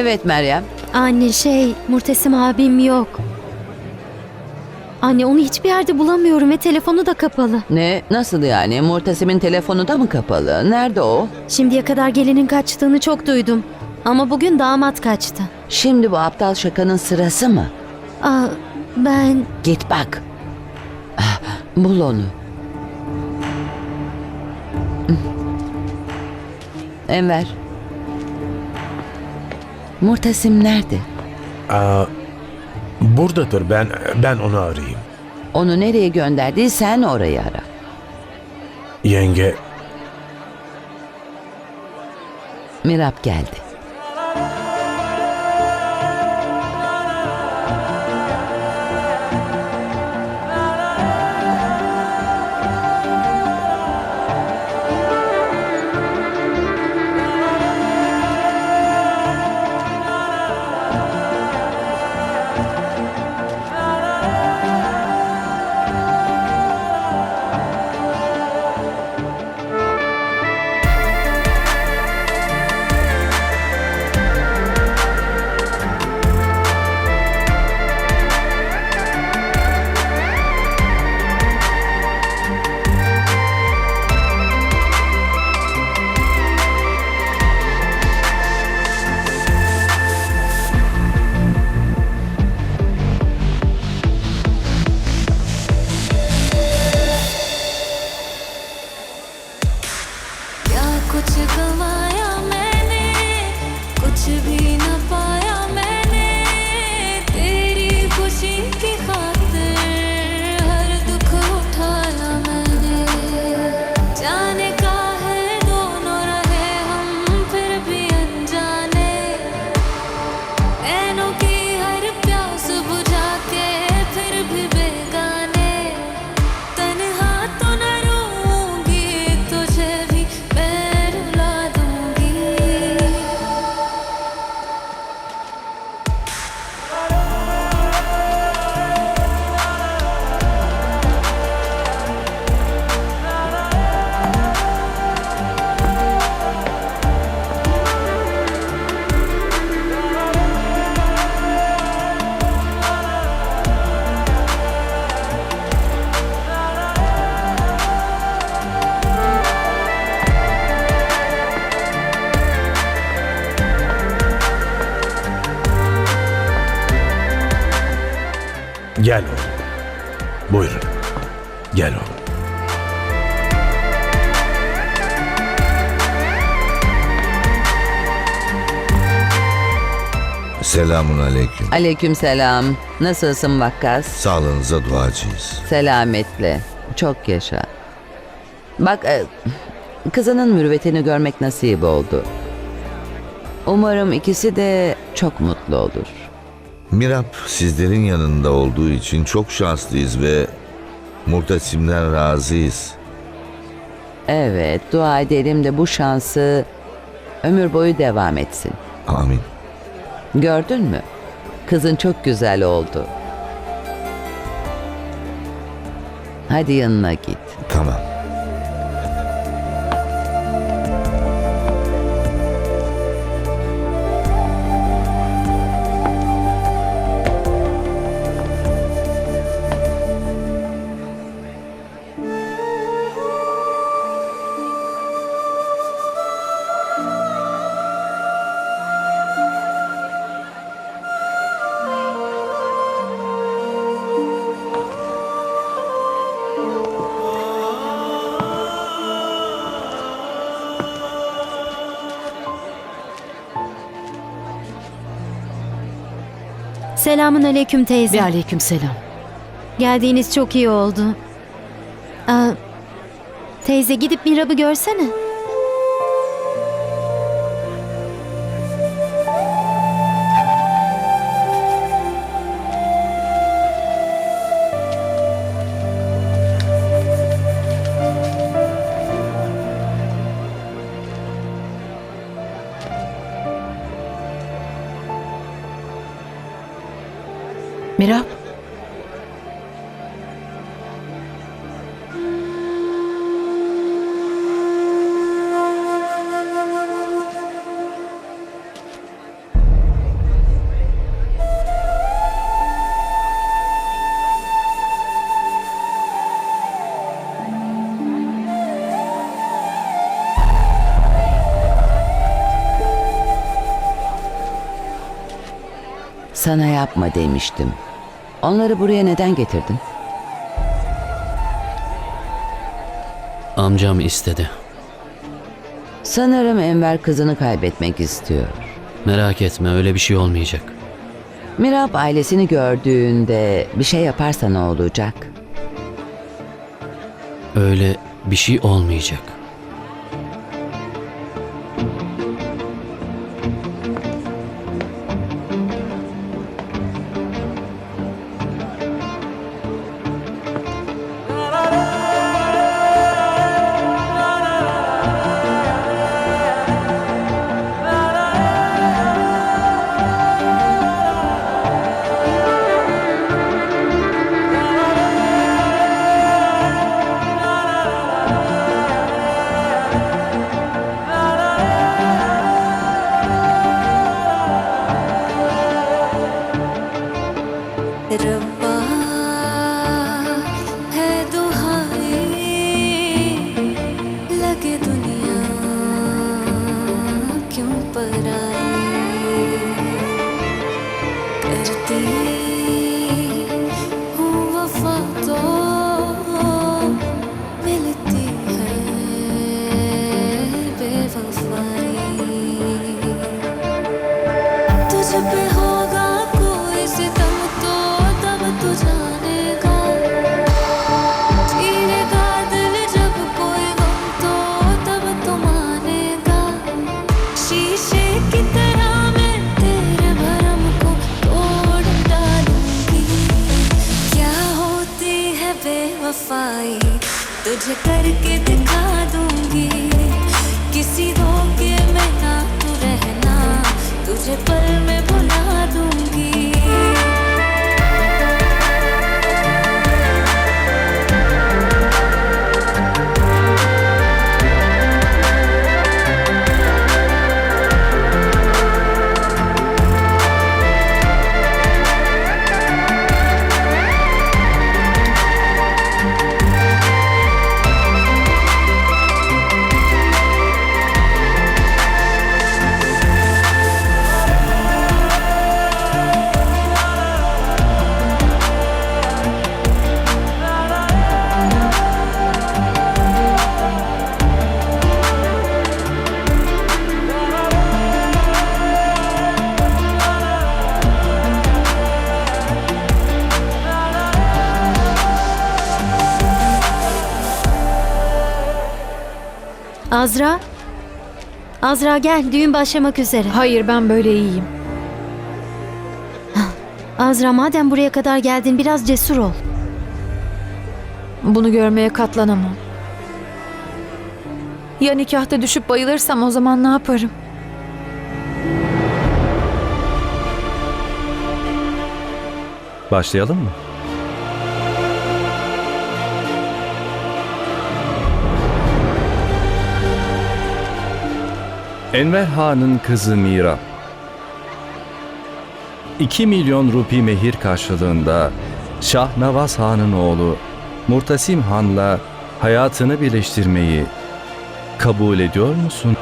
Evet Meryem. Anne şey, Murtesim abim yok. Anne onu hiçbir yerde bulamıyorum ve telefonu da kapalı. Ne? Nasıl yani? Murtasim'in telefonu da mı kapalı? Nerede o? Şimdiye kadar gelinin kaçtığını çok duydum. Ama bugün damat kaçtı. Şimdi bu aptal şakanın sırası mı? Aa, ben... Git bak. Ah, Bul onu. Enver. Murtasim nerede? Aa, buradadır ben ben onu arayayım. Onu nereye gönderdiysen orayı ara. Yenge Mirap geldi. Gel oğlum. Buyurun. Gel oğlum. Selamun aleyküm. Aleykümselam. Nasılsın Vakkas? Sağlığınıza duacıyız. Selametle. Çok yaşa. Bak e, kızının mürüvvetini görmek nasip oldu. Umarım ikisi de çok mutlu olur. Mirap sizlerin yanında olduğu için çok şanslıyız ve Murtasim'den razıyız. Evet, dua edelim de bu şansı ömür boyu devam etsin. Amin. Gördün mü? Kızın çok güzel oldu. Hadi yanına git. Tamam. Selamun aleyküm teyze. Ve aleyküm selam. Geldiğiniz çok iyi oldu. Aa, teyze gidip Mirab'ı görsene. Mirap. Yapma demiştim. Onları buraya neden getirdin? Amcam istedi. Sanırım Enver kızını kaybetmek istiyor. Merak etme öyle bir şey olmayacak. Mirab ailesini gördüğünde bir şey yaparsa ne olacak? Öyle bir şey olmayacak. करके दिखा Azra? Azra gel düğün başlamak üzere. Hayır ben böyle iyiyim. Azra madem buraya kadar geldin biraz cesur ol. Bunu görmeye katlanamam. Ya nikahta düşüp bayılırsam o zaman ne yaparım? Başlayalım mı? Enver Han'ın kızı Mira. 2 milyon rupi mehir karşılığında Şah Navaz Han'ın oğlu Murtasim Han'la hayatını birleştirmeyi kabul ediyor musun?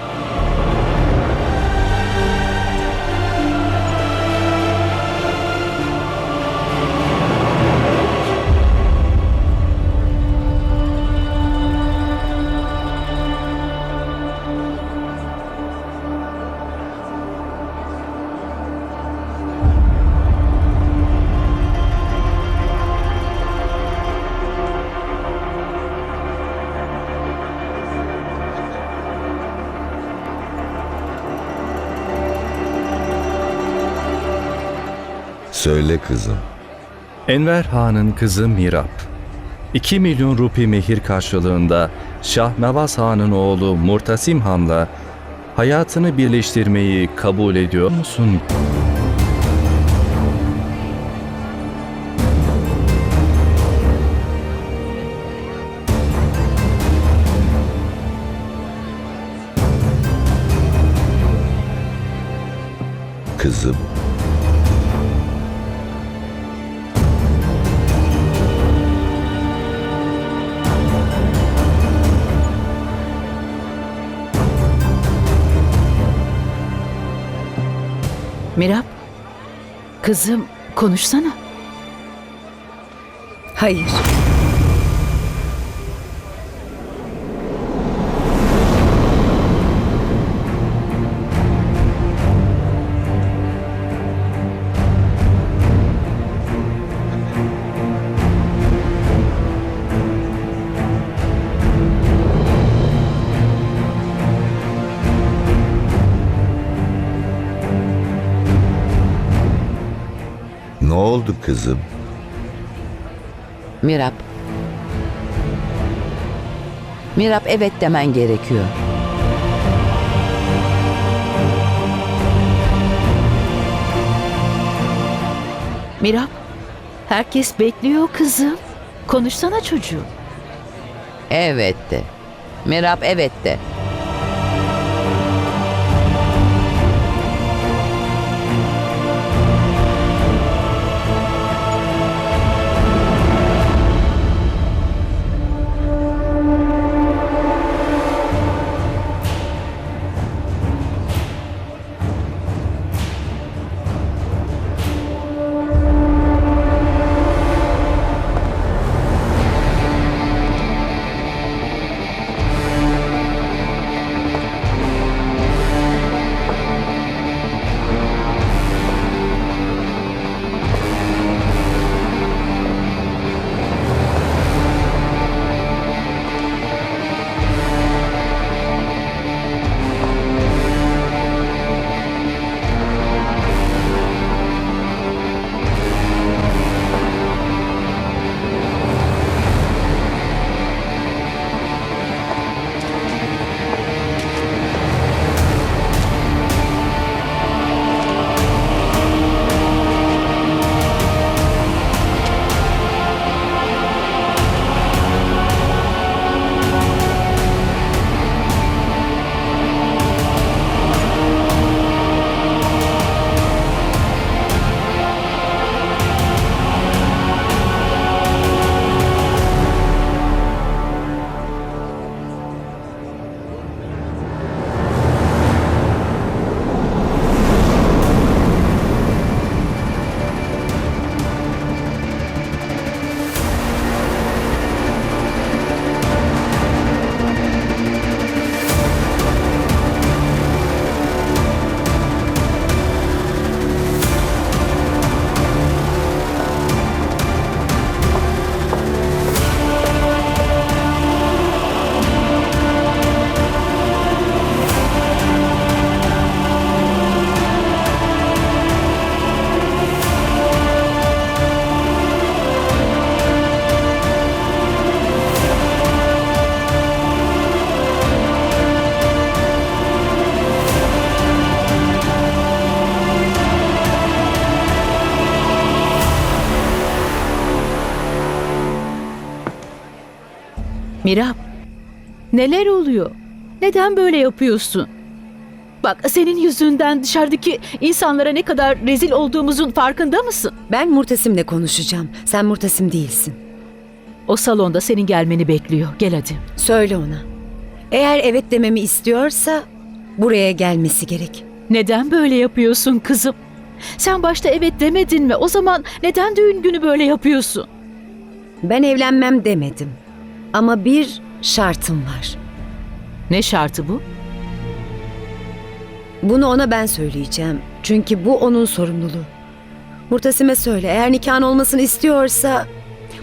Söyle kızım. Enver Han'ın kızı Mirap. 2 milyon rupi mehir karşılığında Şah Navaz Han'ın oğlu Murtasim Han'la hayatını birleştirmeyi kabul ediyor musun? Kızım. Mirap, Kızım konuşsana. Hayır. Ne oldu kızım? Mirap. Mirap evet demen gerekiyor. Mirap, herkes bekliyor kızım. Konuşsana çocuğum. Evet de. Mirap evet de. Mirap, neler oluyor? Neden böyle yapıyorsun? Bak senin yüzünden dışarıdaki insanlara ne kadar rezil olduğumuzun farkında mısın? Ben Murtasim'le konuşacağım. Sen Murtasim değilsin. O salonda senin gelmeni bekliyor. Gel hadi. Söyle ona. Eğer evet dememi istiyorsa buraya gelmesi gerek. Neden böyle yapıyorsun kızım? Sen başta evet demedin mi? O zaman neden düğün günü böyle yapıyorsun? Ben evlenmem demedim. Ama bir şartım var. Ne şartı bu? Bunu ona ben söyleyeceğim. Çünkü bu onun sorumluluğu. Murtasim'e söyle eğer nikahın olmasını istiyorsa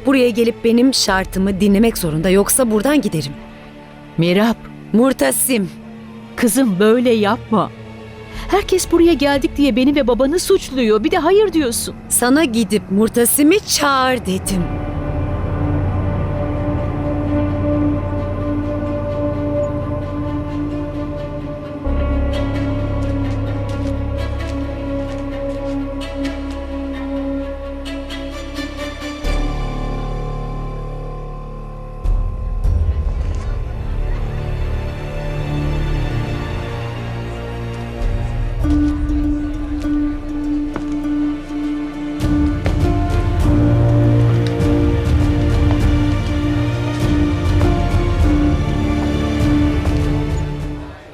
buraya gelip benim şartımı dinlemek zorunda yoksa buradan giderim. Mirap, Murtasim. kızım böyle yapma. Herkes buraya geldik diye beni ve babanı suçluyor. Bir de hayır diyorsun. Sana gidip Murtasim'i çağır dedim.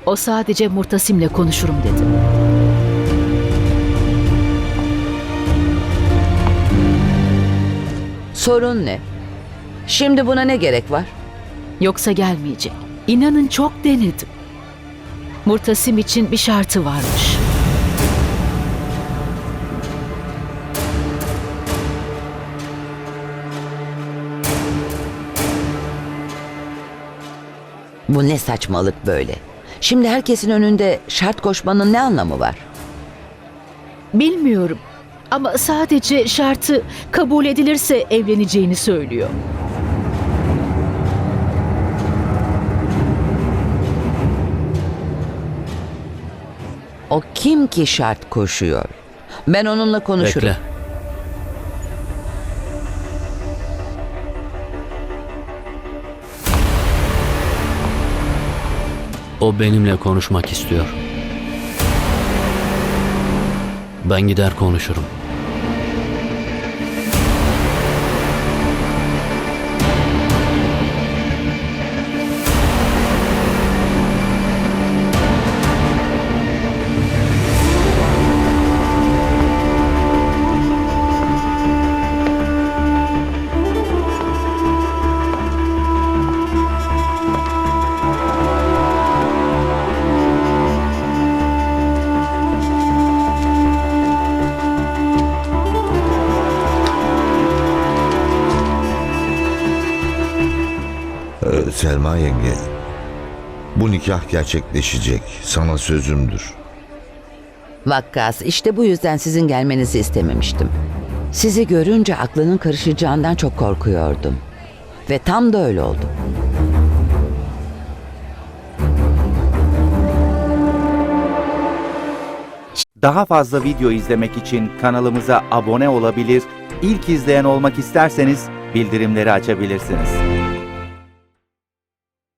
O sadece Murtasim'le konuşurum dedi. Sorun ne? Şimdi buna ne gerek var? Yoksa gelmeyecek. İnanın çok denedim. Murtasim için bir şartı varmış. Bu ne saçmalık böyle? Şimdi herkesin önünde şart koşmanın ne anlamı var? Bilmiyorum. Ama sadece şartı kabul edilirse evleneceğini söylüyor. O kim ki şart koşuyor? Ben onunla konuşurum. Bekle. O benimle konuşmak istiyor. Ben gider konuşurum. Ee, Selma yenge, bu nikah gerçekleşecek. Sana sözümdür. Vakkas işte bu yüzden sizin gelmenizi istememiştim. Sizi görünce aklının karışacağından çok korkuyordum. Ve tam da öyle oldu. Daha fazla video izlemek için kanalımıza abone olabilir, ilk izleyen olmak isterseniz bildirimleri açabilirsiniz.